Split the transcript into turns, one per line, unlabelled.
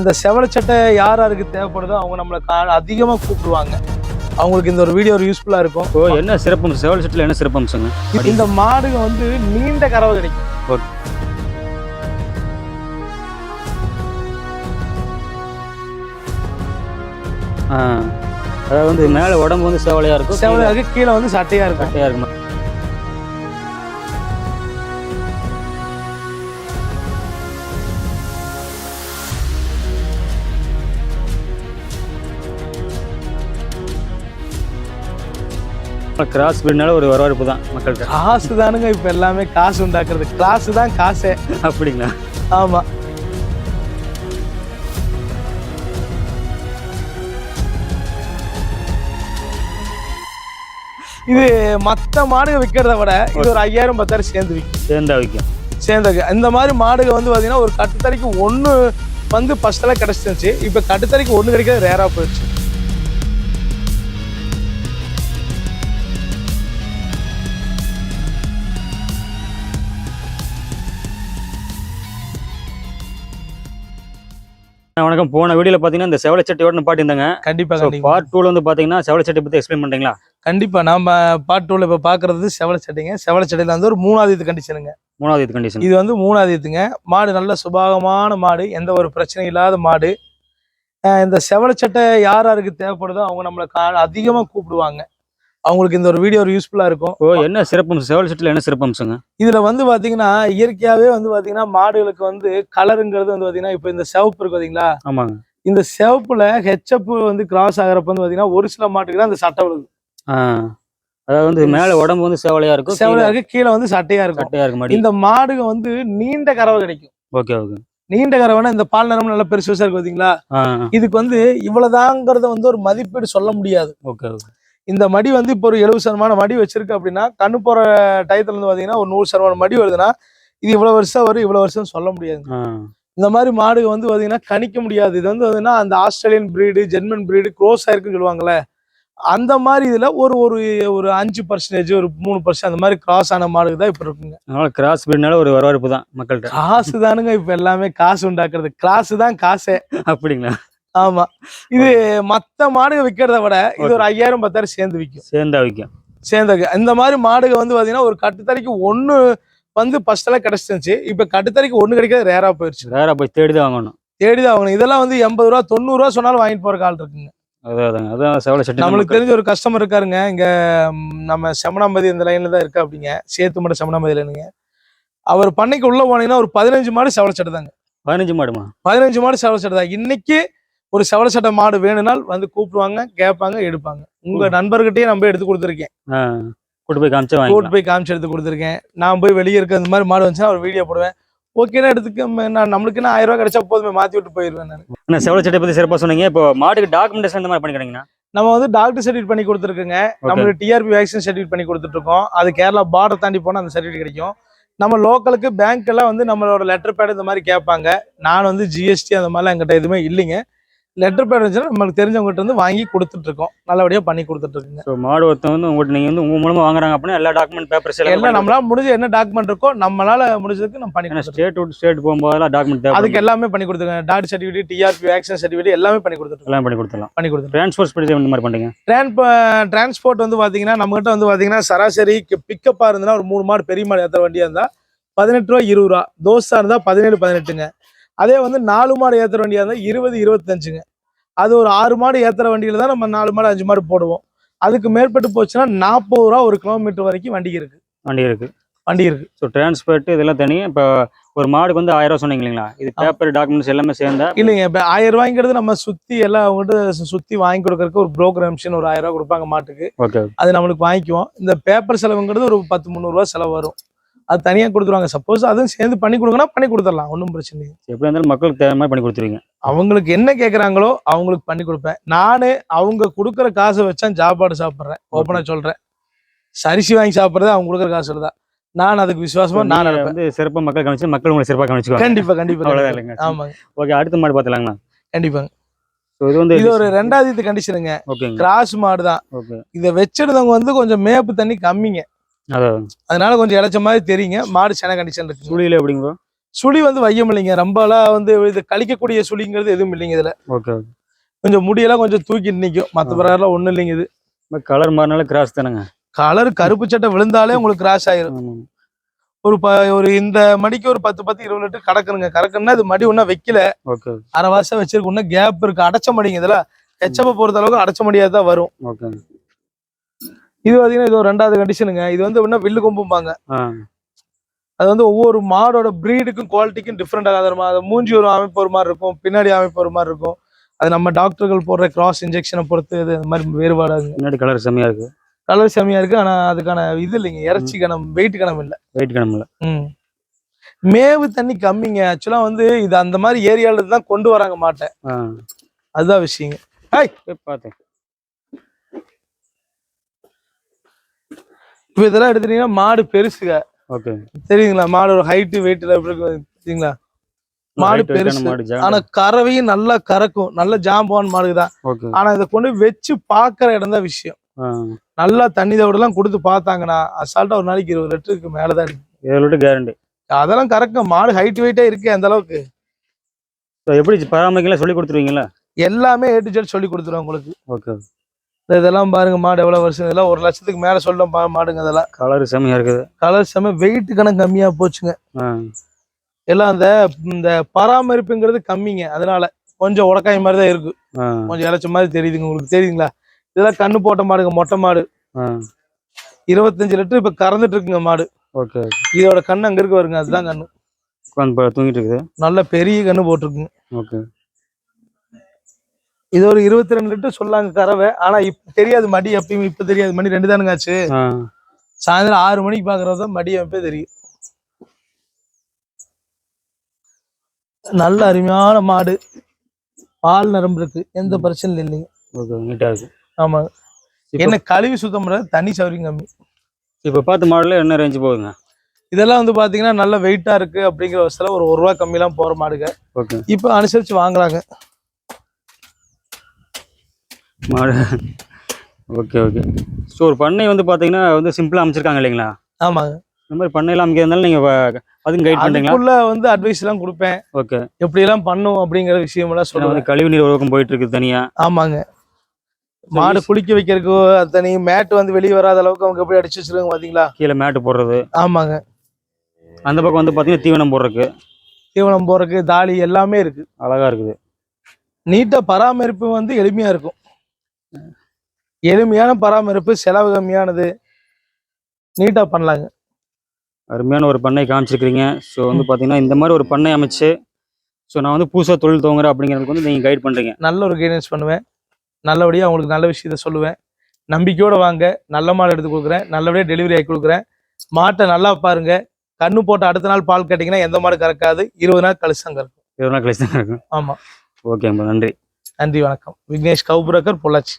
இந்த செவலச்சட்டை யார் யாருக்கு தேவைப்படுதோ அவங்க நம்மளை கா அதிகமாக கூப்பிடுவாங்க. அவங்களுக்கு இந்த ஒரு வீடியோ ஒரு யூஸ்ஃபுல்லாக இருக்கும்.
ஓ என்ன சிறப்பம்சம் செவல் செட்டில் என்ன சிறப்பம்சங்க
இந்த மாடுங்க வந்து நீண்ட கறவை கிடைக்கும்.
ஓகே. அதாவது வந்து மேலே உடம்பு வந்து செவலையாக இருக்கும்
செவலை இருக்கு கீழே வந்து சட்டையாக இருக்கும்.
கட்டையாக இருக்கும். கிராஸ் பிரீட்னால ஒரு வரவேற்பு தான் மக்கள்கிட்ட.
காசு தானுங்க இப்போ எல்லாமே காசு உண்டாக்குறது. காசு தான் காசே
அப்படிங்களா?
ஆமாம் இது மற்ற மாடுக விற்கிறத விட இது ஒரு ஐயாயிரம் பத்தாயிரம் சேர்ந்து விற்கும்
சேர்ந்தா வைக்கும்.
சேர்ந்தது இந்த மாதிரி மாடுக வந்து பார்த்தீங்கன்னா ஒரு கட்டுத்தறிக்கு ஒன்று வந்து ஃபர்ஸ்டெல்லாம் கிடச்சிருந்துச்சு. இப்போ கட்டுத்தறிக்கு ஒன்று கிடைக்கிறது ரேராக போயிடுச்சு.
வணக்கம். போன வீடியோல பார்த்தீங்கன்னா இந்த செவலை சட்டையோட நிப்பாட்டியிருந்தாங்க
கண்டிப்பாக கண்டிப்பாக
பார்ட் டூல வந்து பார்த்தீங்கன்னா செவலை சட்டை பற்றி எக்ஸ்பிளைன் பண்ணுறீங்களா
கண்டிப்பாக நம்ம பாட்டு டூவில் இப்போ பார்க்குறது செவலை சட்டைங்க. செவலை சட்டையில் வந்து ஒரு மூணாவது இது கண்டிஷனுங்க
மூணாவது இது கண்டிஷன்
இது வந்து மூணாவது இதுங்க மாடு நல்ல சுபாகமான மாடு. எந்த ஒரு பிரச்சனையும் இல்லாத மாடு. இந்த செவலச்சட்டை யார் யாருக்கு தேவைப்படுதோ அவங்க நம்மளை கா அதிகமாக கூப்பிடுவாங்க. அவங்களுக்கு இந்த ஒரு வீடியோ ஒரு யூஸ்ஃபுல்லாக இருக்கும்.
ஓ என்ன சிறப்பம்சம் செவல் சட்டில் என்ன சிறப்பம்சங்க
இதில் வந்து பார்த்தீங்கன்னா இயற்கையாகவே வந்து பார்த்தீங்கன்னா மாடுகளுக்கு வந்து கலருங்கிறது வந்து பார்த்தீங்கன்னா இப்போ இந்த சிவப்பு இருக்கு பார்த்தீங்களா
ஆமாங்க.
இந்த சிவப்புல ஹெச்அப் வந்து கிராஸ் ஆகிறப்ப வந்து பார்த்தீங்கன்னா ஒரு சில மாட்டுக்கு தான் அந்த சட்டை விழுது.
அதாவது வந்து மேலே உடம்பு வந்து செவலையாக இருக்கும்
செவலையா இருக்கு கீழே வந்து சட்டையா இருக்கும்.
கட்டையாக இருக்கும்
இந்த மாடுக வந்து நீண்ட கறவை கிடைக்கும்.
Okay okay.
நீண்ட கறவைனா இந்த பால் நிறம் நல்லா பெருசு பெருசா இருக்கு பார்த்தீங்களா
ஆ.
இதுக்கு வந்து இவ்வளவுதாங்கிறத வந்து ஒரு மதிப்பீடு சொல்ல முடியாது.
Okay okay.
இந்த மடி வந்து இப்போ ஒரு எழுபது சதமான மடி வச்சிருக்கு அப்படின்னா கண்ணு போற டயத்துல இருந்து பாத்தீங்கன்னா ஒரு நூறு சதமான மடி வருதுன்னா இது இவ்வளவு வருஷம் வரும் இவ்வளவு வருஷம் சொல்ல முடியாது. இந்த மாதிரி மாடுக வந்து பாத்தீங்கன்னா கணிக்க முடியாது. இது வந்து பாத்தீங்கன்னா அந்த Australian breed German breed cross ஆயிருக்குன்னு சொல்லுவாங்கல்ல அந்த மாதிரி இதுல ஒரு ஒரு ஒரு அஞ்சு பர்சன்டேஜ் ஒரு மூணு பர்சன்ட் அந்த மாதிரி கிராஸ் ஆன மாடுக தான் இப்ப இருக்குங்க.
அதனால கிராஸ் பிரீட்னால ஒரு வரவேற்பு தான் மக்கள்கிட்ட.
காசு தானுங்க இப்ப எல்லாமே காசு உண்டாக்குறது. காசு தான் காசே.
அப்படிங்களா?
ஆமா. இது மத்த மாடுக விற்கிறத விட இது ஒரு ஐயாயிரம் பத்தாயிரம் சேர்ந்து விற்கும்
சேர்ந்தா வைக்கும்.
சேர்ந்தது இந்த மாதிரி மாடுக வந்து பாத்தீங்கன்னா ஒரு கட்டுத்தறிக்கு ஒண்ணு வந்து ஃபர்ஸ்ட் எல்லாம் கிடைச்சிருந்துச்சு. இப்ப கட்டுத்தறிக்கு ஒண்ணு கிடைக்கிறது ரேரா போயிருச்சு.
வேற போய் தேடி தான் வாங்கணும்.
தேடிதான் ஆகணும் இதெல்லாம் வந்து எண்பது ரூபா தொண்ணூறு ரூபா சொன்னாலும் வாங்கிட்டு போற கால் இருக்குங்க. நம்மளுக்கு தெரிஞ்ச ஒரு கஸ்டமர் இருக்காருங்க. இங்க நம்ம செமனாம்பதி இந்த லைன்ல தான் இருக்கு அப்படிங்க. சேத்து மட்டும் செமனாம்பதி லைனுங்க அவர் பண்ணைக்கு உள்ள போனீங்கன்னா ஒரு பதினஞ்சு மாடு செவல சட்டை தாங்க
பதினஞ்சு மாடுமா?
பதினஞ்சு மாடு செவல சட்டை தான் இன்னைக்கு ஒரு செவல சட்டை மாடு வேணும்னால் வந்து கூப்பிடுவாங்க கேட்பாங்க எடுப்பாங்க. உங்க நண்பர்கிட்டயே போய் எடுத்து கொடுத்துருக்கேன்.
கூட்டு போய் காமிச்சா
கூட்டு போய் காமிச்சு எடுத்து கொடுத்துருக்கேன். நான் போய் வெளியே இருக்க இந்த மாதிரி மாடு வந்துச்சுன்னா ஒரு வீடியோ போடுவேன். ஓகேனா எடுத்துக்க நான் நம்மளுக்குன்னா ஆயிரம் ரூபாய் கிடைச்சா போதுமே மாத்தி விட்டு போயிருவேன் நான்.
செவலை சட்டை பத்தி சிறப்பா சொன்னீங்க. இப்போ மாட்டுக்கு டாக்குமெண்டேஷன் இந்த மாதிரி பண்ணிக்கிறீங்கன்னா
நம்ம வந்து டாக்டர் சர்டிஃபிகேட் பண்ணி கொடுத்துருக்கோங்க. நம்மளுக்கு டிஆர்பி வேக்சின் சர்டிஃபிகேட் பண்ணி கொடுத்துட்டு இருக்கோம் அது கேரளா பார்டர் தாண்டி போனால் அந்த சர்டிஃபிகேட் கிடைக்கும். நம்ம லோக்கலுக்கு பேங்க் எல்லாம் வந்து நம்மளோட லெட்டர் பேட் இந்த மாதிரி கேட்பாங்க. நான் வந்து ஜிஎஸ்டி அந்த மாதிரிலாம் எங்கிட்ட எதுவுமே இல்லைங்க. லெட்டர் பேட் இருந்துச்சுன்னா நம்மளுக்கு தெரிஞ்சவங்ககிட்ட இருந்து வாங்கி கொடுத்துட்டு இருக்கோம் நல்லபடியா பண்ணி கொடுத்துட்டு இருக்குங்க
ஸோ மாடு ஒருத்தன் வந்து உங்கள்கிட்ட நீங்க வந்து உங்க மூலமா வாங்குறாங்க அப்படின்னா எல்லா டாக்குமெண்ட் பேப்பர்ஸ்
எல்லாம் நம்மளால முடிஞ்ச என்ன டாக்குமெண்ட் இருக்கோ நம்மளால முடிஞ்சதுக்கு நம்ம பண்ணி
ஸ்டேட் விட்டு ஸ்டேட் போகும்போதெல்லாம் டாக்குமெண்ட்
அதுக்கு எல்லாமே பண்ணி கொடுத்துருக்கேன் doctor certificate TRP vaccine certificate எல்லாமே பண்ணி கொடுத்துருக்கோம்
எல்லாம் பண்ணி கொடுத்துடலாம்.
பண்ணி கொடுத்துருக்கோம்
டிரான்ஸ்போர்ட் ஸ்பீட் இந்த மாதிரி பண்ணுங்க
டிரான்ஸ்போர்ட் வந்து பாத்தீங்கன்னா நம்மகிட்ட வந்து பாத்தீங்கன்னா சராசரி பிக்கப்பாக இருந்ததுன்னா ஒரு மூணு மாடு பெரிய மாடு ஏற்றுற வண்டியா இருந்தா பதினெட்டு ரூபா இருபது ரூபா. தோசா இருந்தா பதினேழு பதினெட்டுங்க. அதே வந்து நாலு மாடு ஏத்துற வண்டியா இருந்தா இருபது இருபத்தஞ்சுங்க. அது ஒரு ஆறு மாடு ஏத்துற வண்டியில தான் நம்ம நாலு மாடு அஞ்சு மாடு போடுவோம். அதுக்கு மேற்பட்டு போச்சுன்னா நாற்பது ரூபா ஒரு கிலோமீட்டர் வரைக்கும் வண்டி இருக்கு.
வண்டி இருக்கு.
வண்டி இருக்கு.
ஸோ டிரான்ஸ்போர்ட் இதெல்லாம் தனி. இப்போ ஒரு மாடுக்கு வந்து ஆயிரம் ரூபா சொன்னீங்க இல்லைங்களா? இது பேப்பர் டாக்குமெண்ட்ஸ் எல்லாமே சேர்ந்தா
இல்லைங்க இப்ப ஆயிரம் ரூபாய்ங்கிறது நம்ம சுத்தி எல்லாம் அவங்ககிட்ட சு- சுத்தி வாங்கி கொடுக்கறதுக்கு ஒரு புரோக்கர் மிஷின் ஒரு ஆயிரம் ரூபாய் கொடுப்பாங்க மாட்டுக்கு.
ஓகே
அது நம்மளுக்கு வாங்கிக்குவோம். இந்த பேப்பர் செலவுங்கிறது ஒரு பத்து முந்நூறுரூவா செலவு வரும். அது தனியாக கொடுத்துருவாங்க. சப்போஸ் அதுவும் சேர்ந்து பண்ணி கொடுங்கன்னா பண்ணி கொடுத்துடலாம். ஒன்றும் பிரச்சனை இல்லை
எப்படி இருந்தாலும் மக்களுக்கு தேவை மாதிரி பண்ணி கொடுத்துருவீங்க.
அவங்களுக்கு என்ன கேட்குறாங்களோ அவங்களுக்கு பண்ணி கொடுப்பேன். நானு அவங்க கொடுக்குற காசை வச்சா சாப்பாடு சாப்பிட்றேன். ஓப்பனாக சொல்கிறேன் சரிசி வாங்கி சாப்பிட்றது அவங்க கொடுக்குற காசு தான். நான் அதுக்கு விசுவாசமா நான்
வந்து சிறப்பாக மக்கள் கவனிச்சு மக்கள் உங்களை சிறப்பாக கவனிச்சுக்குவாங்க.
கண்டிப்பா கண்டிப்பா
அவ்வளவுதான்
கண்டிப்பா.
இல்லைங்க.
ஆமாங்க.
ஓகே அடுத்த மாடு பார்த்துலாங்களா
கண்டிப்பாங்க.
இது வந்து
இது ஒரு ரெண்டாவது கண்டிஷனுங்க
ஓகேங்க.
கிராஸ் மாடு தான். இதை வச்சிருந்தவங்க வந்து கொஞ்சம் மேப்பு தண்ணி கம்மிங்க. அதனால கொஞ்சம் இளைச்ச மாதிரி தெரியுங்க. மாடு சென கண்டிஷன் இருக்கு
சுழியில் எப்படிங்க?
சுழி வந்து வையம் இல்லைங்க. ரொம்பலாம் வந்து இது கழிக்கக்கூடிய சுழிங்கிறது எதுவும் இல்லைங்க இதுல.
ஓகே
கொஞ்சம் முடியெல்லாம் கொஞ்சம் தூக்கிட்டு நிற்கும் மற்ற பிறகுலாம் ஒண்ணும் இல்லைங்க இது.
கலர் மாறினால கிராஸ் தானேங்க?
கலர் கருப்பு சட்டை விழுந்தாலே உங்களுக்கு கிராஷ் ஆயிரும். ஒரு ப ஒரு இந்த மடிக்கு ஒரு பத்து பத்து இருபது லிட்டர் கறக்கணுங்க கறக்கணும்னா இது மடி ஒன்றும் வைக்கல. அரை வருஷம் வச்சிருக்கு கேப் இருக்கு. அடைச்ச மடிங்க இதுல ஹெச்சப்ப பொறுத்த அளவுக்கு அடைச்ச மடியா தான் வரும்.
ஓகே
இது பாத்தீங்கன்னா இது ஒரு ரெண்டாவது கண்டிஷனுங்க இது வந்து இன்னும் வில்லு கொம்பும்பாங்க. அது வந்து ஒவ்வொரு மாடோட ப்ரீடுக்கும் குவாலிட்டிக்கும் டிஃப்ரெண்ட் ஆகாத அது மூஞ்சி ஒரு அமைப்பு ஒரு மாதிரி இருக்கும் பின்னாடி அமைப்பு ஒரு மாதிரி இருக்கும். அது நம்ம டாக்டர்கள் போடுற கிராஸ் இன்ஜெக்ஷனை பொறுத்து இது இந்த மாதிரி வேறுபாடாகுங்க.
முன்னாடி கலர் செம்மையா இருக்கு.
கலர் செம்மையா இருக்கு ஆனா அதுக்கான இது இல்லைங்க. இறைச்சி கணம் வெயிட் கணம் இல்லை.
வெயிட் கிளம்பல
ம். மேவு தண்ணி கம்மிங்க. ஆக்சுவலா வந்து இது அந்த மாதிரி ஏரியால தான் கொண்டு வராங்க மாட்டேன் அதுதான் விஷயங்க. ஹாய்!
பார்த்தேன்.
இப்போ இதெல்லாம் எடுத்துட்டீங்கன்னா மாடு பெருசுங்க
ஓகே.
தெரியுங்களா மாடோட ஹைட்டு இருக்கும்? தெரியுங்களா மாடு பெருசு. ஆனா கறவையும் நல்லா கறக்கும். நல்ல ஜாம்பான் மாடு தான்
ஓகே.
ஆனா இதை கொண்டு வச்சு பாக்குற இடம் தான் விஷயம். நல்லா தண்ணி தவிடெல்லாம் கொடுத்து பார்த்தாங்கன்னா அசால்ட்டா ஒரு நாளைக்கு இருபது லிட்டருக்கு மேலதான் இருக்கு
ஏழு லிட்டர் கேரண்டி
அதெல்லாம் கறக்கும் மாடு ஹைட் வெயிட்டே இருக்கு அந்த அளவுக்கு.
எப்படி பராமரிக்கலாம் சொல்லி கொடுத்துருவீங்களா
எல்லாமே ஏ டு ஜெட் சொல்லி கொடுத்துருவோம் உங்களுக்கு.
ஓகே.
இதெல்லாம் பாருங்க மாடு எவ்வளவு வருஷம்? இதெல்லாம் ஒரு லட்சத்துக்கு மேல சொல்லும் மாடுங்க அதெல்லாம்
கலர் செம்மையா இருக்குது.
கலர் செம வெயிட் கணக்கு கம்மியா போச்சுங்க. எல்லாம் அந்த இந்த பராமரிப்புங்கிறது கம்மிங்க. அதனால கொஞ்சம் உடக்காய் மாதிரி தான் இருக்கு. கொஞ்சம் இறைச்ச மாதிரி தெரியுதுங்க. உங்களுக்கு தெரியுதுங்களா? இதெல்லாம் கண்ணு போட்ட மாடுங்க மொட்டை மாடு. இருபத்தஞ்சு லிட்டர் இப்ப கறந்துட்டு இருக்குங்க மாடு.
ஓகே
இதோட கண்ணு அங்க இருக்கு வருங்க அதுதான் கண்ணு.
தூங்கிட்டு இருக்குது.
நல்ல பெரிய கண்ணு போட்டிருக்குங்க.
ஓகே.
இது ஒரு இருபத்தி ரெண்டு லிட்டர் சொல்லாங்க கறவை. ஆனா இப்ப தெரியாது மடி எப்பயும் இப்ப தெரியாது. மணி ரெண்டு தானுங்க ஆச்சு. சாயந்தரம் ஆறு மணிக்கு பாக்குறது தான் மடி எப்போ தெரியும். நல்ல அருமையான மாடு. பால் நரம்பு இருக்கு. எந்த பிரச்சனையும் இல்லைங்க.
இப்போ
என்ன கழுவி சுத்தம் பண்றது? தண்ணி சௌரியம் கம்மி.
இப்போ பார்த்த மாடலில் என்ன ரேஞ்சு போகுதுங்க?
இதெல்லாம் வந்து பாத்தீங்கன்னா நல்ல வெயிட்டா இருக்கு அப்படிங்கிற வருஷத்துல ஒரு ஒரு ரூபா கம்மிலாம் போற மாடுங்க. இப்போ அனுசரிச்சு வாங்குறாங்க.
Okay okay. ஸோ ஒரு பண்ணை வந்து பார்த்தீங்கன்னா வந்து சிம்பிளாக அமைச்சிருக்காங்க இல்லைங்களா?
ஆமாங்க.
இந்த மாதிரி பண்ணையெல்லாம் அமைக்கிறதுனால நீங்கள் அதுக்கு கைட் பண்ணுறீங்களா
வந்து அட்வைஸ் எல்லாம் கொடுப்பேன்.
ஓகே.
எப்படி எல்லாம் பண்ணும் அப்படிங்கிற விஷயம் எல்லாம்
ஏன்னா
சொல்லுவேன்.
வந்து கழிவு நீர் உருவாக்கம் போயிட்டு இருக்குது தனியாக
ஆமாங்க மாடு குளிக்க வைக்கிறதுக்கு தனி மேட் வந்து வெளியே வராத அளவுக்கு அவங்க எப்படி அடிச்சு வச்சிருக்காங்க பாத்தீங்களா?
கீழே மேட்டு போடுறது.
ஆமாங்க.
அந்த பக்கம் வந்து பார்த்தீங்கன்னா தீவனம் போடுறதுக்கு.
தீவனம் போறதுக்கு தாலி எல்லாமே இருக்கு.
அழகா இருக்குது.
நீட்டா பராமரிப்பு வந்து எளிமையா இருக்கும். எளிமையான பராமரிப்பு செலவு கம்மியானது. நீட்டா பண்ணலாங்க.
அருமையான ஒரு பண்ணை காமிச்சிருக்கிறீங்க. ஸோ வந்து பார்த்தீங்கன்னா இந்த மாதிரி ஒரு பண்ணை அமைச்சு ஸோ நான் வந்து புதுசாக தொழில் துவங்குறேன் அப்படிங்கிறதுக்கு வந்து நீங்கள் கைட் பண்ணுறீங்க
நல்ல ஒரு கைடன்ஸ் பண்ணுவேன். நல்லபடியா அவங்களுக்கு நல்ல விஷயத்த சொல்லுவேன். நம்பிக்கையோட வாங்க நல்ல மாடு எடுத்து கொடுக்குறேன். நல்லபடியா டெலிவரி ஆகி கொடுக்குறேன். மாட்டை நல்லா பாருங்க. கண்ணு போட்டு அடுத்த நாள் பால் கேட்டிங்கன்னா எந்த மாடு கறக்காது. இருபது நாள் கழிச்சு தான் கறக்கும்
இருபது நாள் கழிச்சு தான் இருக்கும்.
ஆமா.
ஓகே நன்றி.
நன்றி வணக்கம். விக்னேஷ் கவுபுரக்கர் பொள்ளாச்சி.